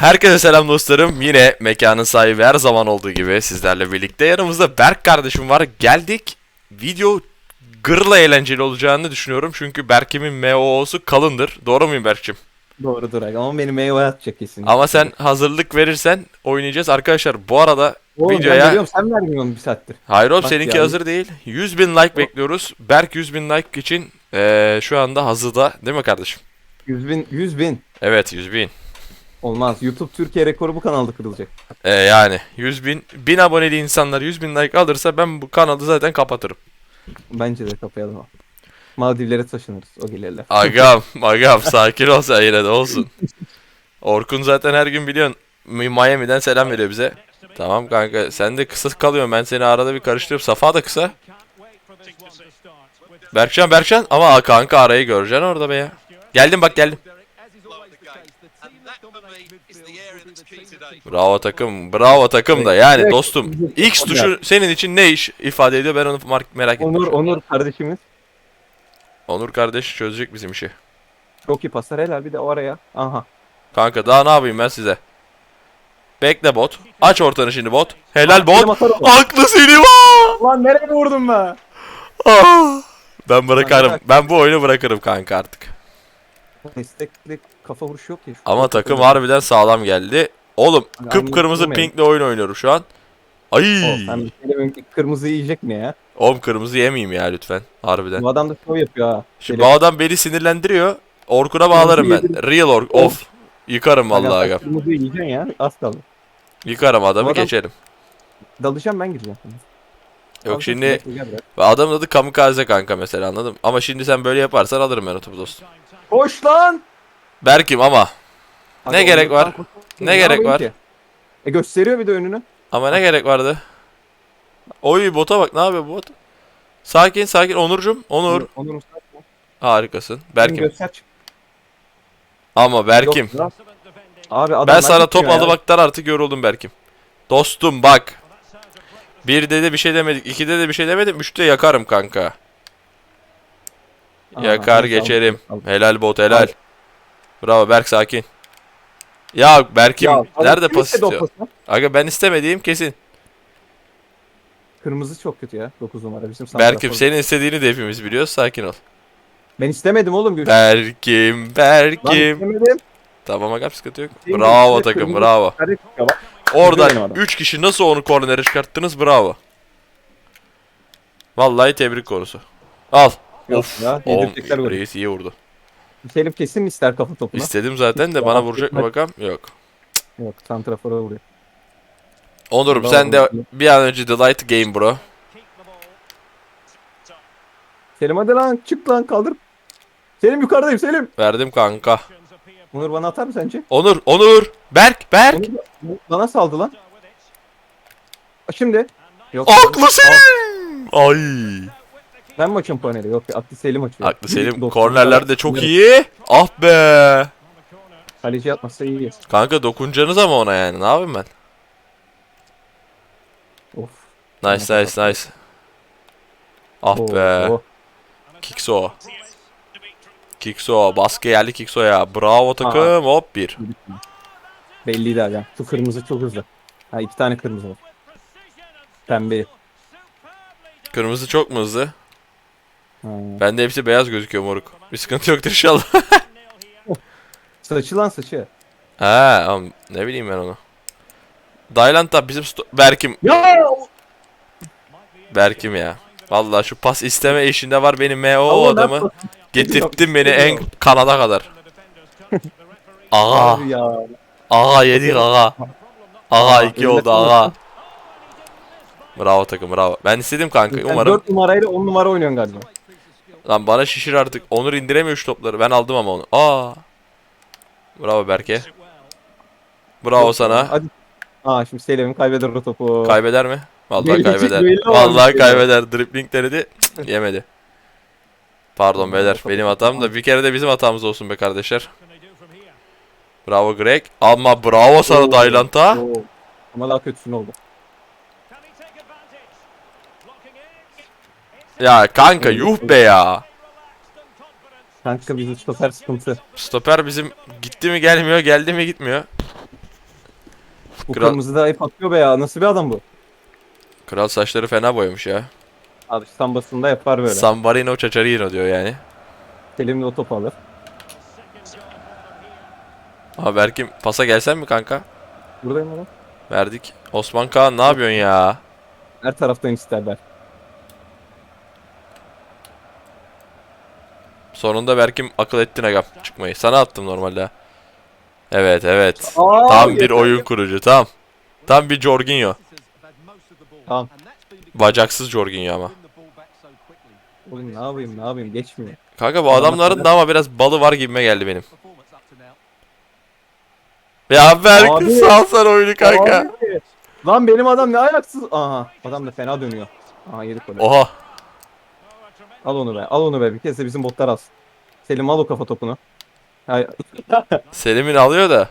Herkese selam dostlarım. Yine mekanın sahibi her zaman olduğu gibi sizlerle birlikte. Yanımızda Berk kardeşim var. Geldik. Video gırla eğlenceli olacağını düşünüyorum. Çünkü Berk'imin MOO'su kalındır. Doğru muyum Berk'cim? Doğrudur aga ama beni meyve atacak kesin. Ama sen hazırlık verirsen oynayacağız. Arkadaşlar bu arada Oğlum, ben videoya... veriyorum, sen vermiyorsun bir saattir. Hayır oğlum Bak seninki ya. hazır değil. 100 bin like bekliyoruz. Berk 100 bin like için eee, şu anda hazırda. Değil mi kardeşim? 100 bin, 100 bin. Evet 100 bin. Olmaz. YouTube Türkiye rekoru bu kanalda kırılacak. Ee, yani 100 bin, 1000 aboneli insanlar 100 bin like alırsa ben bu kanalı zaten kapatırım. Bence de kapayalım. Maldivlere taşınırız o gelirler. Agam, agam sakin ol sen yine de olsun. Orkun zaten her gün biliyorsun Mi- Miami'den selam veriyor bize. Tamam kanka sen de kısa kalıyorsun ben seni arada bir karıştırıyorum. Safa da kısa. Berkcan Berkcan ama kanka arayı göreceksin orada be ya. Geldim bak geldim. Bravo takım bravo takım da yani dostum. X tuşu senin için ne iş ifade ediyor ben onu merak ettim. Onur, Onur kardeşimiz. Onur kardeş çözecek bizim işi. Çok iyi paslar helal bir de o araya. Aha. Kanka daha ne yapayım ben size? Bekle bot. Aç ortanı şimdi bot. Helal bot. Aklı seni var. Lan nereye vurdun be? Ah! Ben bırakarım. Kanka. Ben bu oyunu bırakırım kanka artık. Destekli kafa vuruşu yok. Şu- Ama takım harbiden sağlam geldi. Oğlum Abi, kıpkırmızı anladım. pinkle oyun oynuyorum şu an. Ay. O, sen bir şey ki kırmızı yiyecek mi ya? Oğlum kırmızı yemeyeyim ya lütfen. Harbiden. Bu adam da şov yapıyor ha. Şimdi bu adam beni sinirlendiriyor. Orkun'a bağlarım ben. Real ork. Of. Yıkarım vallahi Aga, aga. Kırmızı yiyeceksin ya. Az kaldı. Yıkarım adamı Bu adam- geçerim. Dalacağım ben gireceğim. Yok şimdi adamın adı kamikaze kanka mesela anladım. Ama şimdi sen böyle yaparsan alırım ben o topu dostum. Koş lan! Berkim ama. Ne gerek var? Ne gerek var? ki? E gösteriyor bir de önünü. Ama ne gerek vardı? Oy bota bak ne yapıyor bu bot? Sakin sakin Onurcum. Onur. Onur Mustafa. Harikasın. Berkim. Ama Berkim. Yok, Abi adam Ben sana top almaktan artık yoruldum Berkim. Dostum bak. Birde de bir şey demedik. ikide de bir şey demedim. Üçte yakarım kanka. Yakar geçerim. Helal bot helal. Bravo Berk sakin. Ya Berkim nerede pas istiyor? Aga ben istemediğim kesin. Kırmızı çok kötü ya. 9 numara bizim Berkim santrafor. senin istediğini de hepimiz biliyoruz. Sakin ol. Ben istemedim oğlum. Gül. Berkim, Lan Berkim. istemedim. Tamam agam sıkıntı yok. Bravo içinde takım kırmızı bravo. kare çıkıyor bak. Oradan benim adam. 3 kişi nasıl onu kornere çıkarttınız bravo. Vallahi tebrik konusu. Al. Yok of. ya, Oğlum golü. reis iyi vurdu. Selim kesin ister kafa topuna? İstedim zaten de bana vuracak mı bakalım? Yok. Yok santrafora vuruyor. Onurum Bravo. sen de bir an önce the light game bro. Selim hadi lan çık lan kaldır. Selim yukarıdayım Selim. Verdim kanka. Onur bana atar mı sence? Onur, Onur. Berk, Berk. Onur bana saldı lan. Şimdi. Yok. Aklı senin. Ay. Ben açıyorum paneli? Yok aklı Selim açıyor. Aklı Selim Dokuz kornerler de çok iyi. Ah be. Kaleci atmazsa iyi. Kanka dokuncanız ama ona yani. Ne yapayım ben? Of. Nice nice nice. Ah Oo, be. oo. Kikso. Kikso. Baskı geldi Kikso'ya. Bravo takım. Hop bir. Belliydi aga. Şu kırmızı çok hızlı. Ha iki tane kırmızı var. Pembe. Kırmızı çok mu hızlı? Ha. Bende hepsi beyaz gözüküyor moruk. Bir sıkıntı yoktur inşallah. Saçı lan saçı. He oğlum, ne bileyim ben onu. Dylan bizim sto- Berkim. Ya! Berkim ya. Vallahi şu pas isteme işinde var benim MO ben adamı. Getirttin beni en kanada kadar. Aga. Abi ya. Aga yedik aga. Aga iki oldu aga. Bravo takım bravo. Ben istedim kanka Sen umarım. 4 numarayla 10 numara oynuyorsun galiba. Lan bana şişir artık. Onur indiremiyor şu topları. Ben aldım ama onu. Aa. Bravo Berke. Bravo sana. Hadi. Aa şimdi Selim kaybeder o topu. Kaybeder mi? Vallahi Belli- kaybeder. belli Vallahi kaybeder. Dribbling denedi. Cık, Yemedi. Pardon beyler. Benim hatam da bir kere de bizim hatamız olsun be kardeşler. Bravo Greg. Ama bravo sana Oo. Daylant'a. Oo. Ama daha kötüsün oldu. Ya kanka yuh be ya. Kanka bizim stoper sıkıntı. Stoper bizim gitti mi gelmiyor, geldi mi gitmiyor. Bu Kral- kırmızı da hep atıyor be ya. Nasıl bir adam bu? Kral saçları fena boyamış ya. Abi sambasında yapar böyle. San Marino Çaçarino diyor yani. Selim de o topu alır. Ama Berkim pasa gelsen mi kanka? Buradayım oğlum. Verdik. Osman Kaan ne yapıyorsun ya? Her taraftan isterler. Sonunda Berkim akıl ettin agam çıkmayı. Sana attım normalde. Evet evet. Aa, Tam bir yeter. oyun kurucu tam. Tam bir Jorginho. Tamam. Bacaksız Jorginho ama. Oğlum ne yapayım ne yapayım geçmiyor. Kanka bu adamların da ama biraz balı var gibime geldi benim. Ya Berk Abi. salsana oyunu kanka. Abi. Lan benim adam ne ayaksız. Aha adam da fena dönüyor. Aha yedik golü. Oha. Al onu be al onu be bir kez de bizim botlar alsın. Selim al o kafa topunu. Selim'in alıyor da.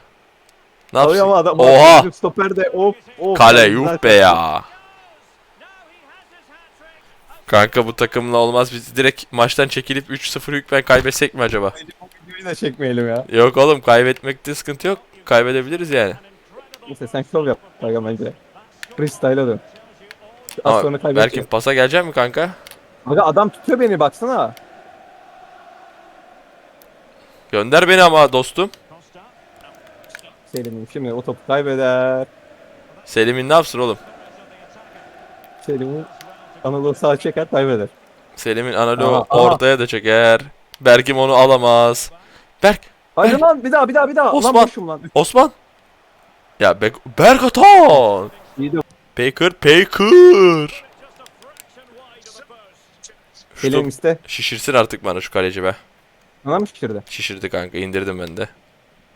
Ne alıyor yapsın? ama adam. Oha. Bizim Stoper de of of. Kale yuh be ya. Kanka bu takımla olmaz. Biz direkt maçtan çekilip 3-0 hükmen kaybetsek mi acaba? Videoyu da çekmeyelim ya. Yok oğlum kaybetmekte sıkıntı yok. Kaybedebiliriz yani. Neyse sen şov yap. Kanka bence. Freestyle'a dön. Az sonra kaybedeceğiz. Berkin pasa gelecek mi kanka? Aga adam tutuyor beni baksana. Gönder beni ama dostum. Selim'im şimdi o topu kaybeder. Selim'in ne yapsın oğlum? Selim'in Anadolu sağa çeker kaybeder. Selim'in analo Aha, aha. ortaya da çeker. Berkim onu alamaz. Berk, Haydi Berk. lan bir daha bir daha bir daha. Osman. Lan boşum lan. Osman. Ya Bek Berk Atan. Baker, Baker. Şu Selim top iste. şişirsin artık bana şu kaleci be. Bana mı şişirdi? Şişirdi kanka indirdim ben de.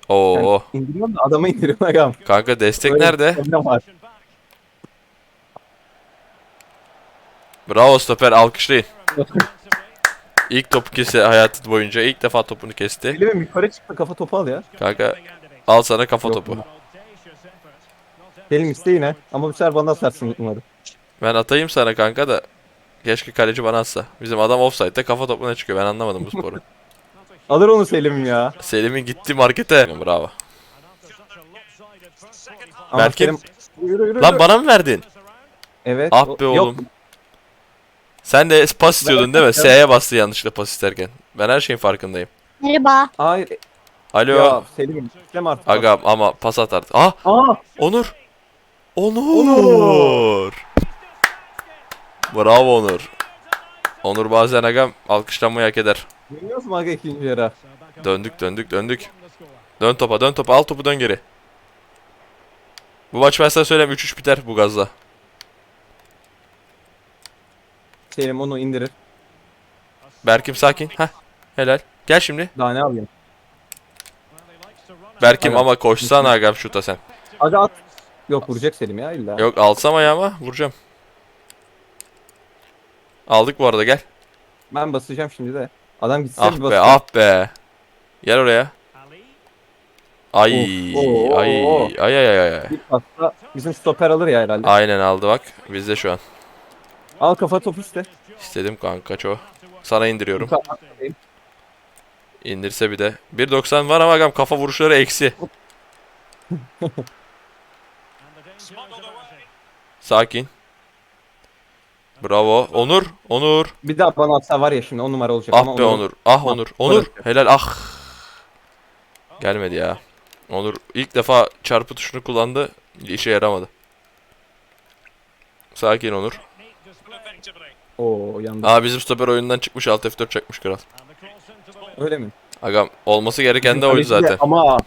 Oo Yani indiriyorum da adamı indiriyorum agam. kanka destek Öyle bir nerede? problem var. Bravo stoper alkışlayın. İlk topu kesti hayatı boyunca ilk defa topunu kesti. Selim'im yukarı çıktı kafa topu al ya. Kanka al sana kafa Yok topu. mu? Selim iste yine. Ama bu sefer bana atarsın umarım. Ben atayım sana kanka da keşke kaleci bana atsa. Bizim adam offside'de kafa topuna çıkıyor. Ben anlamadım bu sporu. Alır onu Selim'im ya. Selim'in gitti markete. Bravo. Ama Berkim. Selim- Yürü, yürü, Lan yürü. bana mı verdin? Evet. Ah be yok. oğlum. Sen de pas istiyordun değil mi? S'ye bastı yanlışlıkla pas isterken. Ben her şeyin farkındayım. Merhaba. Hayır. Alo. Ya Selim'im isteme artık. Agam ama pas at artık. Ah Aa. Onur. Onur. Bravo Onur. Onur bazen agam alkışlanmayı hak eder. Biliyoruz mu aga ikinci yarı? Döndük döndük döndük. Dön topa dön topa al topu dön geri. Bu maç ben sana söyleyeyim 3-3 biter bu gazla. Selim onu indirir. Berkim sakin. Heh. Helal. Gel şimdi. Daha ne yapayım? Berkim Aga. ama koşsana agam şuta sen. Aga at. Yok vuracak Selim ya illa. Yok alsam ayağıma vuracağım. Aldık bu arada gel. Ben basacağım şimdi de. Adam gitse Ah bir be basacağım. ah be. Gel oraya. Ay Of, oo, ay oo. ay ay ay ay. Bir pasta bizim stoper alır ya herhalde. Aynen aldı bak. Bizde şu an. Al kafa topu iste. İstedim kanka ço. Sana indiriyorum. Yukarı- İndirse bir de. 1.90 var ama agam kafa vuruşları eksi. Sakin. Bravo. Onur. Onur. Bir daha bana atsa var ya şimdi on numara olacak. Ah ama be onu- Onur. Ah Onur. Onur. bırak. Helal ah. Gelmedi ya. Onur ilk defa çarpı tuşunu kullandı. İşe yaramadı. Sakin Onur. Oo yandı. Aa bizim stoper oyundan çıkmış alt F4 çakmış kral. Öyle mi? Agam olması gereken de oydu zaten. Ama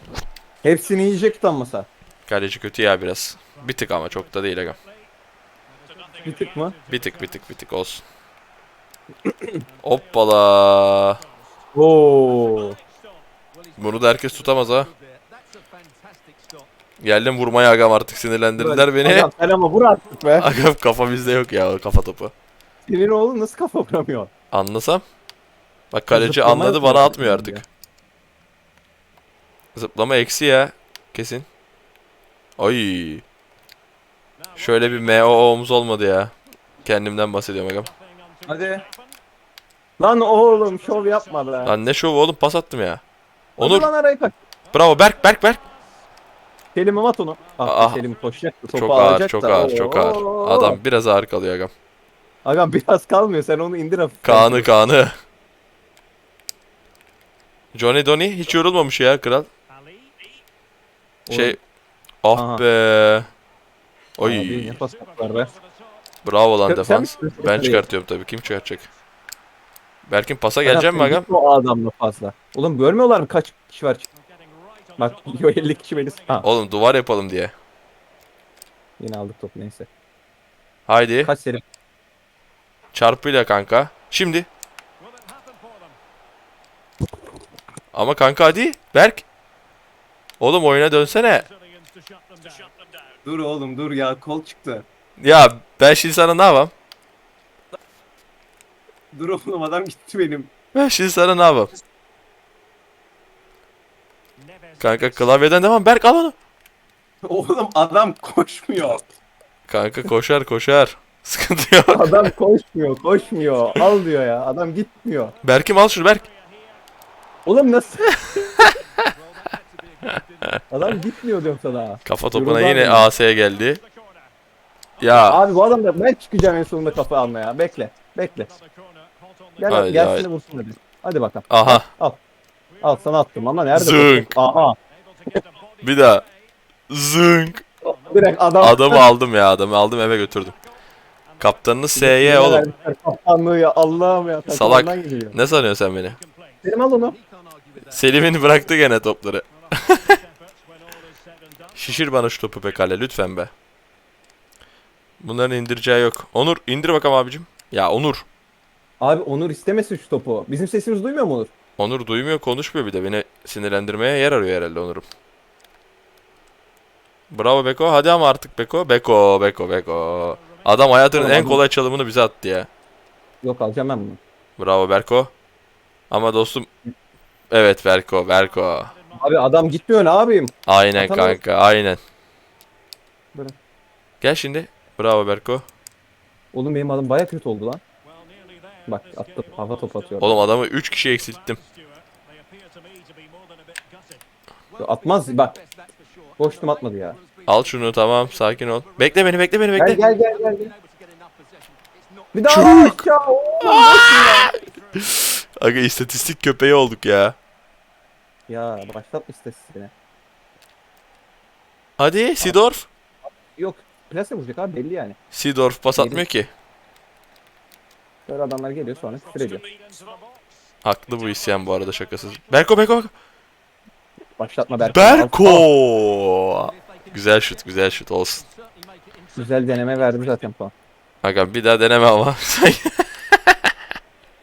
hepsini yiyecek tutanmasa. Kaleci kötü ya biraz. Bir tık ama çok da değil agam. Bir tık mı? Bir tık bir tık bir tık olsun. Hoppala. Oo. Bunu da herkes tutamaz ha. Geldim vurmaya agam artık sinirlendirdiler beni. Adam, sen ama vur artık be. Agam kafa bizde yok ya o kafa topu. Senin oğlun nasıl kafa vuramıyor? Anlasam. Bak kaleci Zıplama anladı bana atmıyor artık. Zıplama eksi ya. Kesin. Ay. Şöyle bir MOO'muz olmadı ya. Kendimden bahsediyorum agam. Hadi. Lan oğlum şov yapma be. Lan ne şovu oğlum pas attım ya. Onur. lan arayı kaç. Bravo Berk Berk Berk. Selim at onu. Ah, Ah. Selim koşacaktı. Topu Çok ağır, alacak çok da. ağır, çok ağır. Oo. Adam biraz ağır kalıyor agam. Agam biraz kalmıyor. Sen onu indir hafif. Kaan'ı Kaan'ı. Johnny Donny hiç yorulmamış ya kral. Şey ah Aha. be. Oy. Abi, ne pas yaptılar be. Bravo lan Sen- sen defans. çıkartıyorsun Ben orayı? çıkartıyorum tabii. Kim çıkartacak? Berkin pasa geleceğim mi sen agam? O adamla fazla. Oğlum görmüyorlar mı kaç kişi var? Bak yo 50 kişi beni. Ha Oğlum duvar yapalım diye. yine aldık topu neyse. Haydi. Kaç Selim? Çarpıyla kanka. Şimdi. Ama kanka hadi. Berk. Oğlum oyuna dönsene. Dur oğlum dur ya kol çıktı. Ya ben şimdi sana ne yapayım? Dur oğlum adam gitti benim. Ben şimdi sana ne yapayım? Kanka klavyeden devam. Berk al onu. Oğlum adam koşmuyor. Kanka koşar koşar. Sıkıntı yok. Adam koşmuyor koşmuyor. Al diyor ya adam gitmiyor. Berk'im al şunu Berk. Oğlum nasıl? adam gitmiyor diyorum sana. Kafa topuna Yoruldu yine abi. AS'ye geldi. Ya Abi bu adam da ben çıkacağım en sonunda kafa almaya. Bekle. Bekle. Gel Haydi, gelsin haydi. de vursun hadi. Hadi bakalım. aha Al sana attım ama nerede? Zınk. Aha. bir daha. Zınk. Direkt adam. Adamı aldım ya adamı aldım eve götürdüm. Kaptanını S'ye oğlum. Kaptanlığı ya Allah'ım ya. Salak. takımdan. Ne sanıyorsun sen beni? Selim al onu. Selim'in bıraktı gene topları. Şişir bana şu topu Pekale lütfen be. Bunların indireceği yok. Onur indir bakalım abicim. Ya Onur. Abi Onur istemesin şu topu. Bizim sesimizi duymuyor mu Onur? Onur duymuyor konuşmuyor bir de beni sinirlendirmeye yer arıyor herhalde Onur'um. Bravo Beko hadi ama artık Beko. Beko Beko Beko. Adam hayatının Oğlum en kolay çalımını bize attı ya. Yok alacağım ben bunu. Bravo Berko. Ama dostum Evet Berko Berko. Abi adam gitmiyor ne yapayım? Aynen Atamaz. kanka aynen. Böyle. Gel şimdi. Bravo Berko. Oğlum benim adım baya kötü oldu lan. Bak attım hava topu atıyor. Oğlum adamı 3 kişi eksilttim. Atmaz bak. Boştum atmadı ya. Al şunu tamam sakin ol. Bekle beni bekle beni bekle. Gel gel gel gel. gel. Bir daha ya. Aga istatistik köpeği olduk ya. Ya başlatma istatistiğine. Hadi Sidorf. Yok plase vuracak abi belli yani. Sidorf pas atmıyor ki. Böyle adamlar geliyor sonra küfür ediyor. Haklı bu isyan bu arada şakasız. Berko Berko. Berko. Başlatma Berko. Berko. Güzel şut güzel şut olsun. Güzel deneme verdim zaten puan. Aga bir daha deneme ama.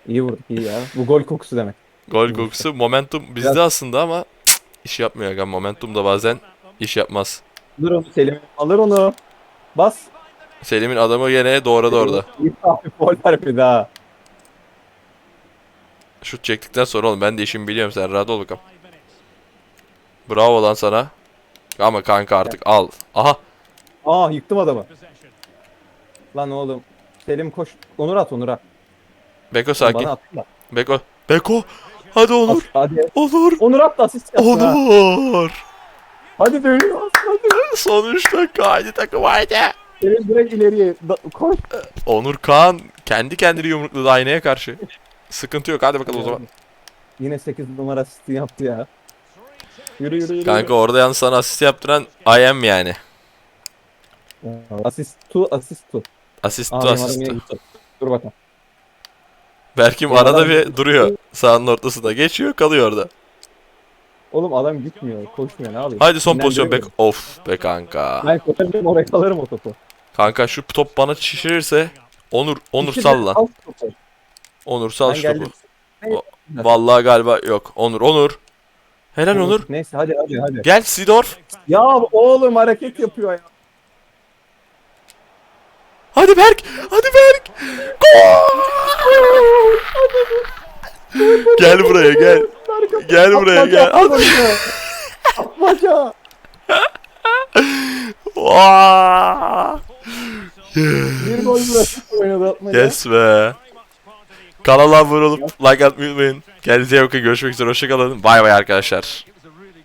İyi vurduk iyi ya. Bu gol kokusu demek. Gol kokusu momentum bizde Biraz- aslında ama cık, iş yapmıyor aga. Momentum da bazen iş yapmaz. Alır onu Selim. Alır onu. Bas. Selim'in adamı gene doğradı orada. İyi hafif gol bir daha. Şut çektikten sonra oğlum ben de işimi biliyorum sen rahat ol bakalım. Bravo lan sana. Ama kanka artık al. Aha. Aa yıktım adamı. Lan oğlum. Selim koş. Onur at Onur at. Beko sakin. Bana at da. Beko. Beko. Hadi Onur. Hadi. Onur. Onur at da asist yapsın ha. Onur. Hadi dönüyor. Hadi. Son 3 dakika haydi takım haydi. Selim direkt ileriye. Da, koş. Onur Kaan kendi kendini yumrukladı aynaya karşı. Sıkıntı yok hadi bakalım o zaman. Yine 8 numara asisti yaptı ya. Yürü yürü yürü. Kanka orada yalnız sana asist yaptıran I am yani. Asist tu asist tu. Asist Aa, to benim adım asist. yine gitti. Dur bakalım. Berkim Benim arada adam- bir duruyor. Sahanın ortasında geçiyor kalıyor orada. Oğlum adam gitmiyor. Koşmuyor ne yapayım. Haydi son pozisyon bek. Of be kanka. Ben koşarım oraya kalırım o topu. Kanka şu top bana şişirirse Onur Onur İki de salla. al topu. Onur sal Ben şu geldim. topu. Vallahi galiba yok. Onur Onur. Helal Onur. Neyse hadi hadi hadi. Gel Sidorf. Ya oğlum hareket yapıyor ya. Hadi Berk. Hadi Berk. Gol! gel buraya gel. Gel buraya gel. Atmaca. Vaa! Bir gol bırakıp oynadı atmaca. Yes be. Kanala abone olup like atmayı unutmayın. Kendinize iyi bakın. Görüşmek üzere. Hoşçakalın. Bay bay arkadaşlar.